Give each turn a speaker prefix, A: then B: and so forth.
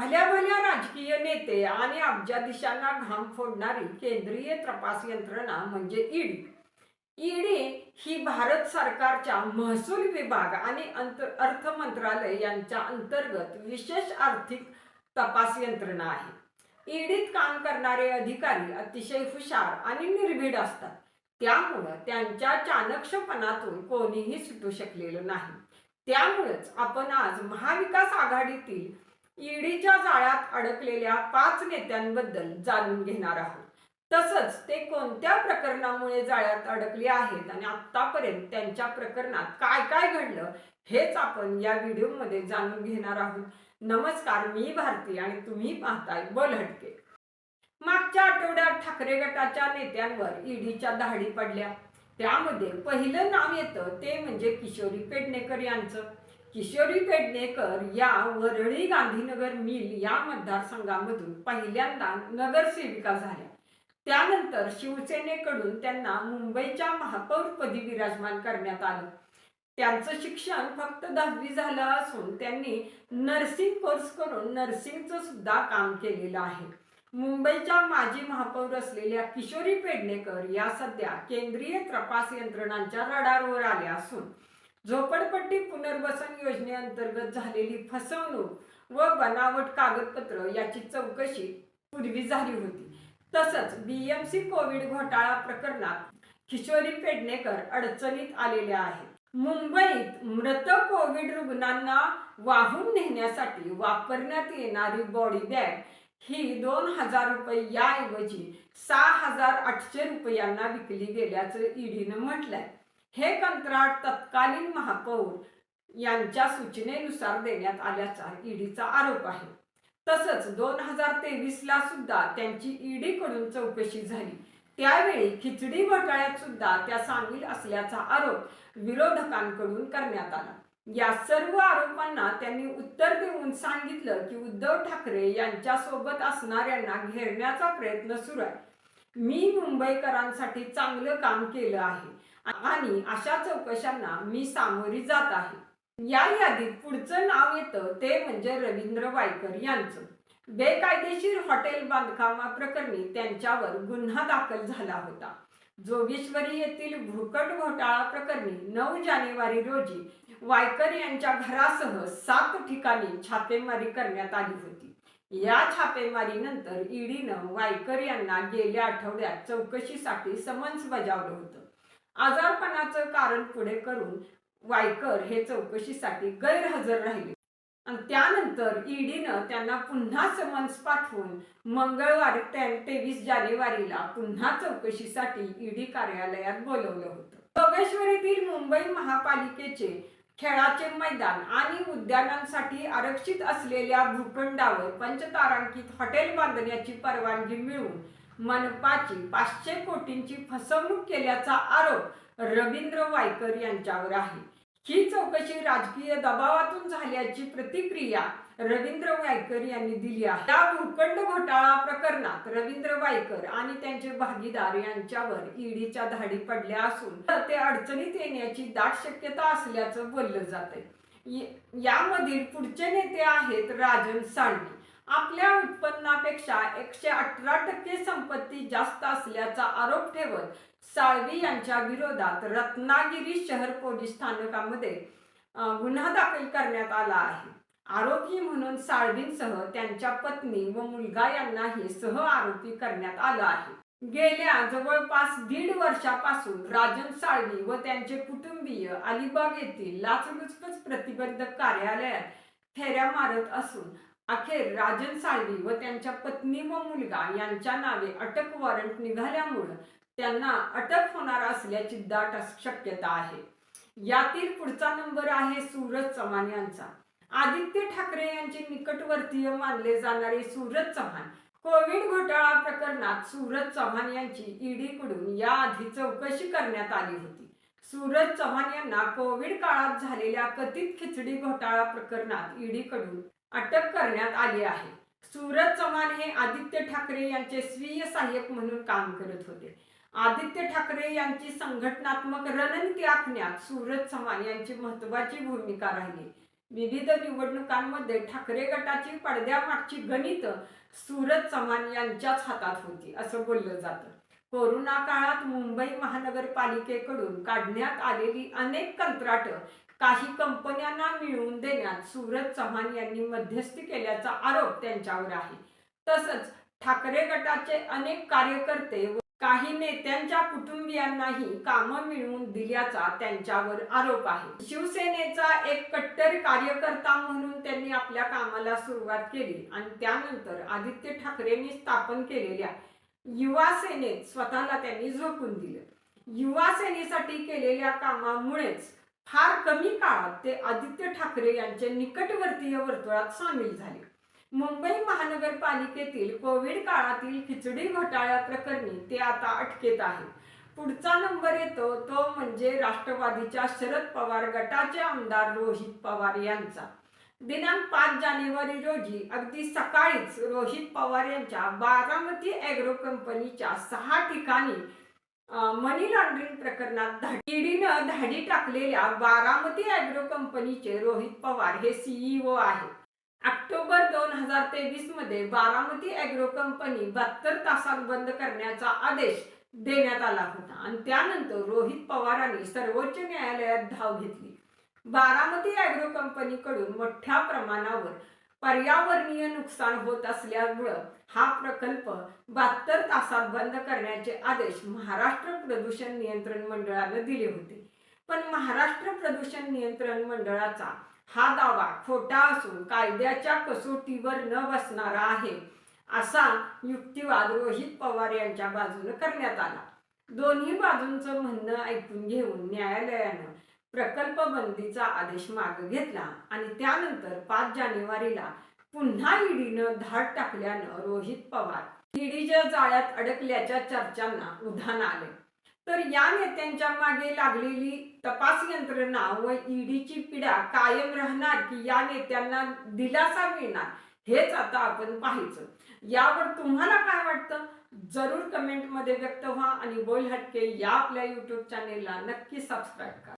A: भल्या भल्या राजकीय नेते आणि अब्जाधीशांना घाम फोडणारी केंद्रीय तपास यंत्रणा म्हणजे ईडी. ईडी ही भारत सरकारच्या महसूल विभाग आणि अंत अर्थ मंत्रालय यांच्या अंतर्गत विशेष आर्थिक तपास यंत्रणा आहे. ईडीत काम करणारे अधिकारी अतिशय हुशार आणि निर्भीड असतात. त्यामुळं त्यांच्या चाणक्षपणातून कोणीही सुटू शकलेलं नाही. त्यामुळेच आपण आज महाविकास आघाडीतील ईडीच्या जाळ्यात अडकलेल्या पाच नेत्यांबद्दल जाणून घेणार आहोत. तसंच ते कोणत्या प्रकरणामुळे जाळ्यात अडकले आहेत आणि आतापर्यंत त्यांच्या प्रकरणात काय काय घडलं हेच आपण या व्हिडिओमध्ये जाणून घेणार आहोत. नमस्कार मी भारती आणि तुम्ही पाहताय बोलहटके. मागच्या आठवड्यात ठाकरे गटाच्या नेत्यांवर ईडीच्या धाडी पडल्या. त्यामध्ये पहिलं नाव येतं ते म्हणजे किशोरी पेडणेकर यांचं. किशोरी पेडणेकर या वरळी गांधीनगर मिल या मतदारसंघामधून पहिल्यांदा नगरसेविका झाल्या. त्यानंतर शिवसेनेकडून त्यांना मुंबईच्या महापौरपदी विराजमान करण्यात आलं. त्यांचं शिक्षण फक्त दहावी झालं असून त्यांनी नर्सिंग कोर्स करून नर्सिंगचं सुद्धा काम केलेलं आहे. मुंबईच्या माजी महापौर असलेल्या किशोरी पेडणेकर या सध्या केंद्रीय तपास यंत्रणांच्या रडारवर आल्या असून झोपडपट्टी पुनर्वसन योजनेअंतर्गत झालेली फसवणूक व बनावट कागदपत्र याची चौकशी पूर्वी झाली होती. तसंच बीएमसी कोविड घोटाळा प्रकरणात किशोरी पेडणेकर अडचणीत आलेल्या आहेत. मुंबईत मृत कोविड रुग्णांना वाहून नेण्यासाठी वापरण्यात येणारी बॉडी बॅग ही दोन हजार रुपये याऐवजी सहा हजार आठशे रुपयांना विकली गेल्याचं ईडीनं म्हटलंय. हे कंत्राट तत्कालीन महापौर यांच्या सूचनेनुसार देण्यात आल्याचा ईडीचा आरोप आहे. तसंच दोन हजार तेवीस ला सुद्धा त्यांची ईडी कडून चौकशी झाली. त्यावेळी खिचडी घोटाळ्यात सुद्धा त्या सामील असल्याचा आरोप विरोधकांकडून करण्यात आला. या सर्व आरोपांना त्यांनी उत्तर देऊन सांगितलं की उद्धव ठाकरे यांच्या सोबत असणाऱ्यांना घेरण्याचा प्रयत्न सुरू आहे. मी मुंबईकरांसाठी चांगलं काम केलं आहे. आणि अशा चौकशांना मी सामोरी जात आहे. या यादीत पुढचं नाव येतं ते म्हणजे रवींद्र वायकर यांचं. बेकायदेशीर हॉटेल बांधकामाप्रकरणी त्यांच्यावर गुन्हा दाखल झाला होता. जोगेश्वरी येथील भूकट घोटाळा प्रकरणी नऊ जानेवारी रोजी वायकर यांच्या घरासह सात ठिकाणी छापेमारी करण्यात आली होती. या छापेमारीनंतर ईडीनं वायकर यांना गेल्या आठवड्यात चौकशीसाठी समन्स बजावलं होतं. आजारपणाचं कारण पुढे करून वायकर हे चौकशीसाठी गैरहजर राहिले. आणि त्यानंतर ईडीनं त्यांना पुन्हा समन्स पाठवून मंगळवार तेवीस जानेवारीला पुन्हा चौकशीसाठी ईडी कार्यालयात बोलवलं होतं. जोगेश्वरीतील मुंबई महापालिकेचे खेळाचे मैदान आणि उद्यानांसाठी आरक्षित असलेल्या भूखंडावर पंचतारांकित हॉटेल बांधण्याची परवानगी मिळवून मनपाची पाचशे कोटींची फसवणूक केल्याचा आरोप रवींद्र वायकर यांच्यावर आहे. ही चौकशी राजकीय दबावातून झाल्याची प्रतिक्रिया रवींद्र वायकर यांनी दिली आहे. या भूखंड घोटाळा प्रकरणात रवींद्र वायकर आणि त्यांचे भागीदार यांच्यावर ईडीच्या धाडी पडल्या असून ते अडचणीत येण्याची दाट शक्यता असल्याचं बोललं जात यामधील पुढचे नेते आहेत राजन साळवी. आपल्या उत्पन्नापेक्षा एकशे अठरा टक्के संपत्ती जास्त असल्याचा आरोप ठेवत साळवी यांच्या विरोधात रत्नागिरी शहर पोलीस स्थानकामध्ये गुन्हा दाखल करण्यात आला आहे. आरोपी म्हणून साळवींसह त्यांच्या पत्नी व मुलगा यांनाही सह आरोपी करण्यात आलं आहे. गेल्या जवळपास दीड वर्षापासून राजन साळवी व त्यांचे कुटुंबीय अलिबाग येथील लाचलुचपत प्रतिबंधक कार्यालयात फेऱ्या मारत असून अखेर राजन साळवी व त्यांच्या पत्नी व मुलगा यांच्या नावे अटक वॉरंट निघाल्यामुळे त्यांना अटक होणार असल्याची दाट शक्यता आहे. यातील पुढचा नंबर आहे सूरज चव्हाण यांचा. आदित्य ठाकरे यांचे निकटवर्तीय मानले जाणारे सूरज चव्हाण. कोविड घोटाळा प्रकरणात सूरज चव्हाण यांची ईडी कडून याआधी चौकशी करण्यात आली होती. सूरज चव्हाण यांना कोविड काळात झालेल्या कथित खिचडी घोटाळा प्रकरणात ईडी कडून अटक करण्यात आली आहे. सूरज चव्हाण हे आदित्य ठाकरे यांचे स्वीय सहाय्यक म्हणून काम करत होते. आदित्य ठाकरे यांची संघटनात्मक रणनीती आखण्यात सूरज चव्हाण यांची महत्वाची भूमिका राहिली. विविध निवडणुकांमध्ये ठाकरे गटाची पडद्यामागची गणित सूरज चव्हाण यांच्याच हातात होती असं बोललं जातं. कोरोना काळात मुंबई महानगरपालिकेकडून काढण्यात आलेली अनेक कंत्राट काही कंपन्यांना मिळवून देण्यात सूरज चव्हाण यांनी मध्यस्थी केल्याचा आरोप त्यांच्यावर आहे. तसंच ठाकरे गटाचे अनेक कार्यकर्ते काही नेत्यांच्या कुटुंबियांनाही कामं मिळवून दिल्याचा त्यांच्यावर आरोप आहे. शिवसेनेचा एक कट्टर कार्यकर्ता म्हणून त्यांनी आपल्या कामाला सुरुवात केली आणि त्यानंतर आदित्य ठाकरेंनी स्थापन केलेल्या युवा सेनेत स्वतःला त्यांनी झोकून दिलं. युवा सेनेसाठी केलेल्या कामामुळेच फार कमी काळात ते आदित्य ठाकरे यांच्या निकटवर्तीय वर्तुळात सामील झाले. मुंबई महानगरपालिकेतील कोविड काळातील खिचडी घोटाळ्या प्रकरणी ते आता अटकेत आहे. पुढचा नंबर येतो तो म्हणजे राष्ट्रवादीच्या शरद पवार गटाचे आमदार रोहित पवार यांचा. दिनांक पाच जानेवारी रोजी अगदी सकाळीच रोहित पवार यांच्या बारामती ॲग्रो कंपनीच्या सहा ठिकाणी मनी लॉन्ड्रिंग प्रकरणात ईडीनं धाडी टाकलेल्या बारामती ॲग्रो कंपनीचे रोहित पवार हे सीईओ आहेत. ऑक्टोबर दोन हजार तेवीसमध्ये बारामती अॅग्रो कंपनी बहात्तर तासात बंद करण्याचा आदेश देण्यात आला होता. आणि त्यानंतर रोहित पवारांनी सर्वोच्च न्यायालयात धाव घेतली. बारामती अॅग्रो कंपनीकडून मोठ्या प्रमाणावर पर्यावरणीय नुकसान होत असल्यामुळं हा प्रकल्प बहात्तर तासात बंद करण्याचे आदेश महाराष्ट्र प्रदूषण नियंत्रण मंडळानं दिले होते. पण महाराष्ट्र प्रदूषण नियंत्रण मंडळाचा हा दावा खोटा असून कायद्याच्या कसोटीवर न बसणारा आहे असा युक्तिवाद रोहित पवार यांच्या बाजूने करण्यात आला. दोन्ही बाजूंचं म्हणणं ऐकून घेऊन न्यायालयानं प्रकल्प बंदीचा आदेश मागे घेतला आणि त्यानंतर पाच जानेवारीला पुन्हा ईडीनं धाड टाकल्यानं रोहित पवार ईडीच्या जाळ्यात अडकल्याच्या चर्चांना उधाण आले. तर या नेत्यांच्या मागे लागलेली तपास यंत्रणा व ईडीची पिढा कायम राहणार की या नेत्यांना दिलासा मिळणार हेच आता आपण पाहायचं. यावर तुम्हाला काय वाटतं? जरूर कमेंटमध्ये व्यक्त व्हा आणि बोल हटके या आपल्या यूट्यूब चॅनेलला नक्की सबस्क्राईब करा.